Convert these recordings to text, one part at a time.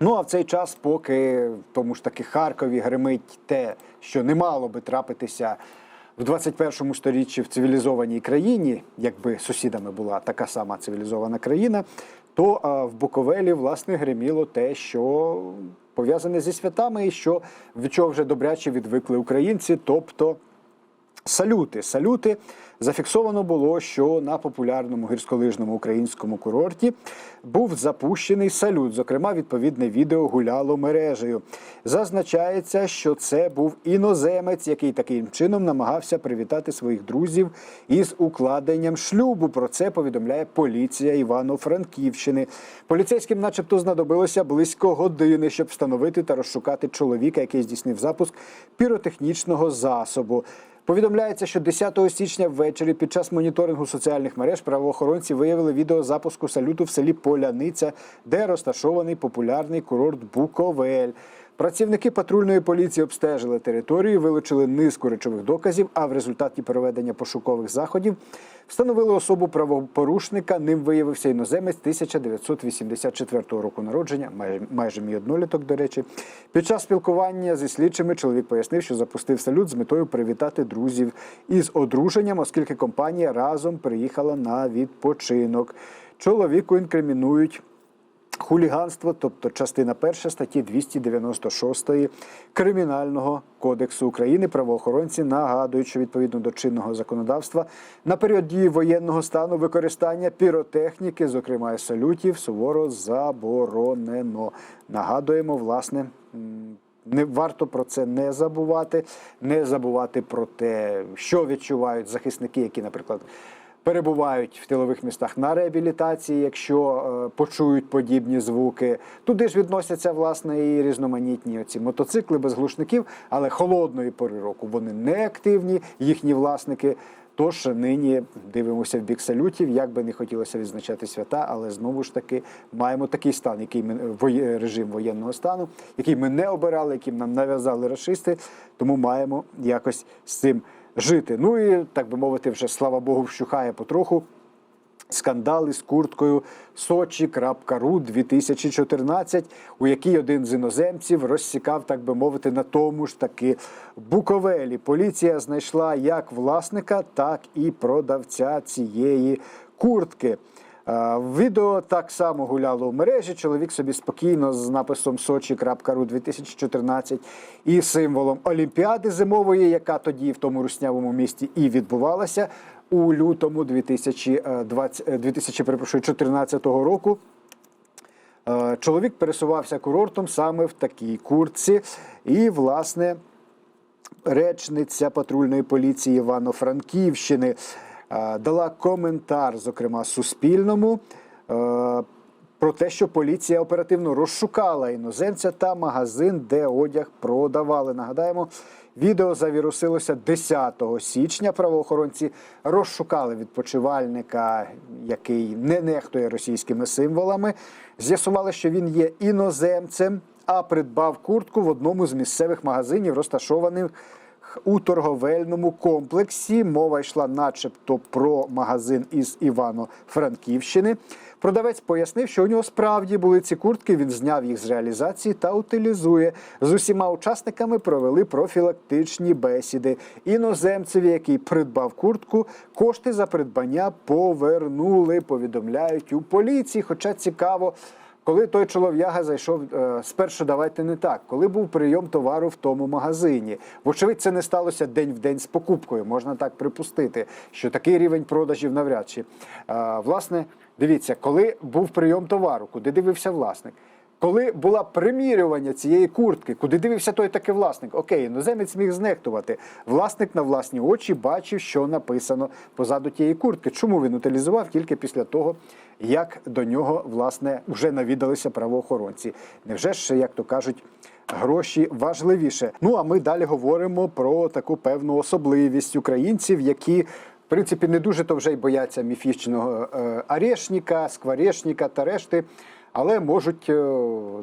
Ну а в цей час, поки в тому ж таки Харкові гримить те, що не мало би трапитися в 21 сторіччі в цивілізованій країні, якби сусідами була така сама цивілізована країна, то в Буковелі власне гриміло те, що пов'язане зі святами, і що від чого вже добряче відвикли українці, тобто Салюти. Салюти зафіксовано було, що на популярному гірськолижному українському курорті був запущений салют. Зокрема, відповідне відео гуляло мережею. Зазначається, що це був іноземець, який таким чином намагався привітати своїх друзів із укладенням шлюбу. Про це повідомляє поліція Івано-Франківщини. Поліцейським, начебто, знадобилося близько години, щоб встановити та розшукати чоловіка, який здійснив запуск піротехнічного засобу. Повідомляється, що 10 січня ввечері під час моніторингу соціальних мереж правоохоронці виявили відео запуску салюту в селі Поляниця, де розташований популярний курорт Буковель. Працівники патрульної поліції обстежили територію, вилучили низку речових доказів. А в результаті проведення пошукових заходів встановили особу правопорушника. Ним виявився іноземець 1984 року народження, майже, майже мій одноліток, до речі. Під час спілкування зі слідчими чоловік пояснив, що запустив салют з метою привітати друзів із одруженням, оскільки компанія разом приїхала на відпочинок. Чоловіку інкримінують хуліганство, тобто частина перша статті 296 Кримінального кодексу України. Правоохоронці нагадують, що відповідно до чинного законодавства на період дії воєнного стану використання піротехніки, зокрема салютів, суворо заборонено. Нагадуємо, власне. Не варто про це не забувати, не забувати про те, що відчувають захисники, які, наприклад, перебувають в тилових містах на реабілітації, якщо е, почують подібні звуки. Туди ж відносяться власне і різноманітні оці мотоцикли без глушників, але холодної пори року вони не активні, їхні власники. Тож нині дивимося в бік салютів, як би не хотілося відзначати свята, але знову ж таки маємо такий стан, який ми режим воєнного стану, який ми не обирали, яким нам нав'язали расисти, тому маємо якось з цим жити. Ну і так би мовити, вже слава Богу, вщухає потроху. Скандали з курткою Сочі.ру 2014, у якій один з іноземців розсікав, так би мовити, на тому ж таки Буковелі. Поліція знайшла як власника, так і продавця цієї куртки. Е, Відео так само гуляло в мережі. Чоловік собі спокійно з написом Сочі.ру 2014 і символом Олімпіади зимової, яка тоді в тому руснявому місті і відбувалася у лютому 2020, е, 2014 року. Е, Чоловік пересувався курортом саме в такій куртці, і, власне, речниця патрульної поліції Івано-Франківщини е, дала коментар, зокрема Суспільному, е, про те, що поліція оперативно розшукала іноземця та магазин, де одяг продавали. Нагадаємо, відео завірусилося 10 січня. Правоохоронці розшукали відпочивальника, який не нехтує російськими символами. З'ясували, що він є іноземцем, а придбав куртку в одному з місцевих магазинів, розташованих у торговельному комплексі. Мова йшла, начебто, про магазин із Івано-Франківщини. Продавець пояснив, що у нього справді були ці куртки. Він зняв їх з реалізації та утилізує. З усіма учасниками провели профілактичні бесіди. Іноземцеві, який придбав куртку, кошти за придбання повернули. Повідомляють у поліції. Хоча цікаво. Коли той чолов'яга зайшов е, спершу, давайте не так. Коли був прийом товару в тому магазині, вочевидь, це не сталося день в день з покупкою. Можна так припустити, що такий рівень продажів навряд чи. Е, власне, дивіться, коли був прийом товару, куди дивився власник. Коли було примірювання цієї куртки, куди дивився той таки власник, окей, іноземець міг знехтувати. Власник на власні очі бачив, що написано позаду тієї куртки. Чому він утилізував тільки після того, як до нього власне вже навідалися правоохоронці? Невже ж, як то кажуть, гроші важливіше? Ну а ми далі говоримо про таку певну особливість українців, які. В принципі, не дуже то вже й бояться міфічного е, арешника, скворечника та решти, але можуть, е,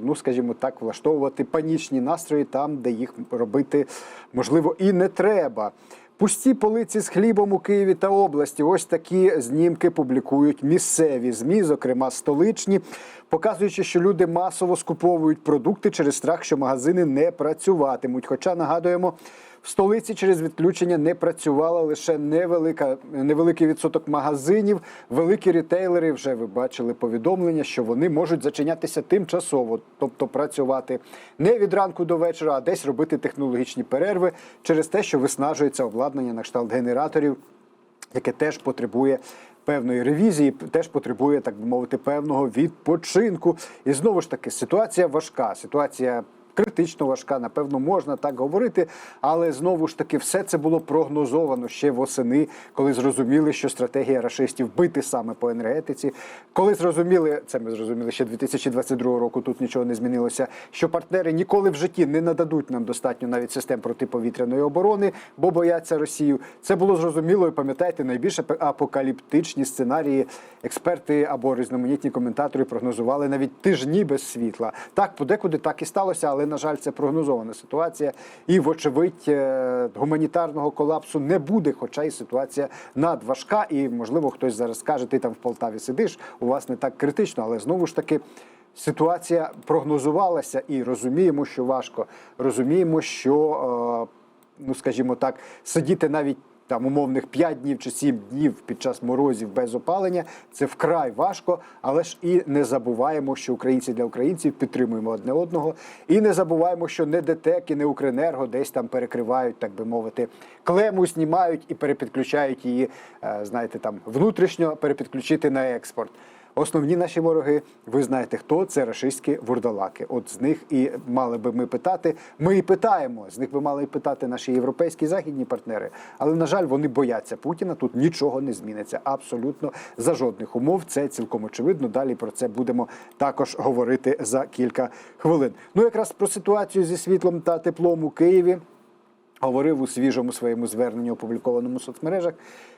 ну скажімо так, влаштовувати панічні настрої там, де їх робити можливо і не треба. Пусті полиці з хлібом у Києві та області. Ось такі знімки публікують місцеві змі, зокрема столичні, показуючи, що люди масово скуповують продукти через страх, що магазини не працюватимуть. Хоча нагадуємо. В столиці через відключення не працювала лише невелика, невеликий відсоток магазинів. Великі рітейлери вже ви бачили повідомлення, що вони можуть зачинятися тимчасово, тобто працювати не від ранку до вечора, а десь робити технологічні перерви через те, що виснажується обладнання на кшталт генераторів, яке теж потребує. Певної ревізії теж потребує, так би мовити, певного відпочинку. І знову ж таки, ситуація важка. Ситуація критично важка, напевно, можна так говорити, але знову ж таки, все це було прогнозовано ще восени, коли зрозуміли, що стратегія рашистів бити саме по енергетиці. Коли зрозуміли, це ми зрозуміли ще 2022 року. Тут нічого не змінилося. Що партнери ніколи в житті не нададуть нам достатньо навіть систем протиповітряної оборони, бо бояться Росію. Це було зрозуміло. І пам'ятаєте, найбільш апокаліптичні сценарії експерти або різноманітні коментатори прогнозували навіть тижні без світла. Так, подекуди так і сталося, але на жаль, це прогнозована ситуація. І, вочевидь, е, гуманітарного колапсу не буде, хоча і ситуація надважка. І можливо, хтось зараз скаже, ти там в Полтаві сидиш, у вас не так критично, але знову ж таки. Ситуація прогнозувалася і розуміємо, що важко. Розуміємо, що, е, ну скажімо так, сидіти навіть там умовних 5 днів чи 7 днів під час морозів без опалення це вкрай важко, але ж і не забуваємо, що українці для українців підтримуємо одне одного, і не забуваємо, що не ДТЕК і не Укренерго десь там перекривають, так би мовити, клему знімають і перепідключають її, е, знаєте, там внутрішньо перепідключити на експорт. Основні наші вороги, ви знаєте, хто це рашистські вурдалаки. От з них і мали би ми питати. Ми і питаємо. З них би мали і питати наші європейські західні партнери. Але на жаль, вони бояться Путіна. Тут нічого не зміниться. Абсолютно за жодних умов. Це цілком очевидно. Далі про це будемо також говорити за кілька хвилин. Ну якраз про ситуацію зі світлом та теплом у Києві. Говорив у свіжому своєму зверненні, опублікованому в соцмережах,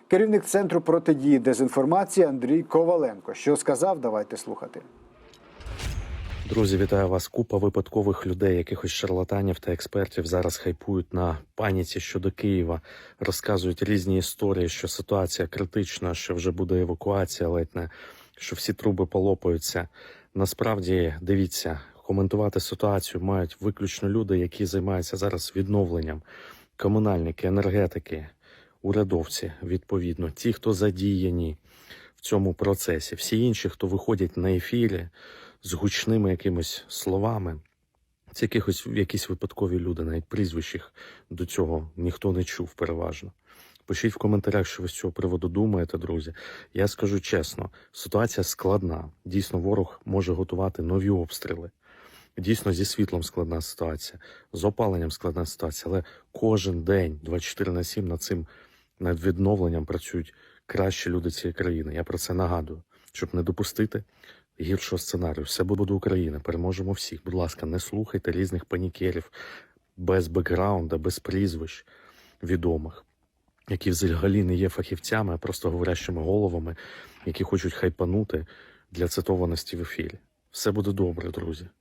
керівник центру протидії дезінформації Андрій Коваленко. Що сказав? Давайте слухати. Друзі, вітаю вас. Купа випадкових людей, якихось шарлатанів та експертів зараз хайпують на паніці щодо Києва, розказують різні історії, що ситуація критична, що вже буде евакуація, ледь не що всі труби полопаються. Насправді, дивіться, коментувати ситуацію мають виключно люди, які займаються зараз відновленням, комунальники, енергетики, урядовці, відповідно, ті, хто задіяні в цьому процесі, всі інші, хто виходять на ефірі з гучними якимись словами. Це якихось якісь випадкові люди, навіть прізвищ їх до цього ніхто не чув переважно. Пишіть в коментарях, що ви з цього приводу думаєте, друзі. Я скажу чесно, ситуація складна. Дійсно, ворог може готувати нові обстріли. Дійсно, зі світлом складна ситуація, з опаленням складна ситуація, але кожен день, 24 на 7, над цим над відновленням працюють кращі люди цієї країни. Я про це нагадую, щоб не допустити гіршого сценарію. Все буде Україна. Переможемо всіх. Будь ласка, не слухайте різних панікерів без бекграунда, без прізвищ відомих, які взагалі не є фахівцями, а просто говорящими головами, які хочуть хайпанути для цитованості в ефірі. Все буде добре, друзі.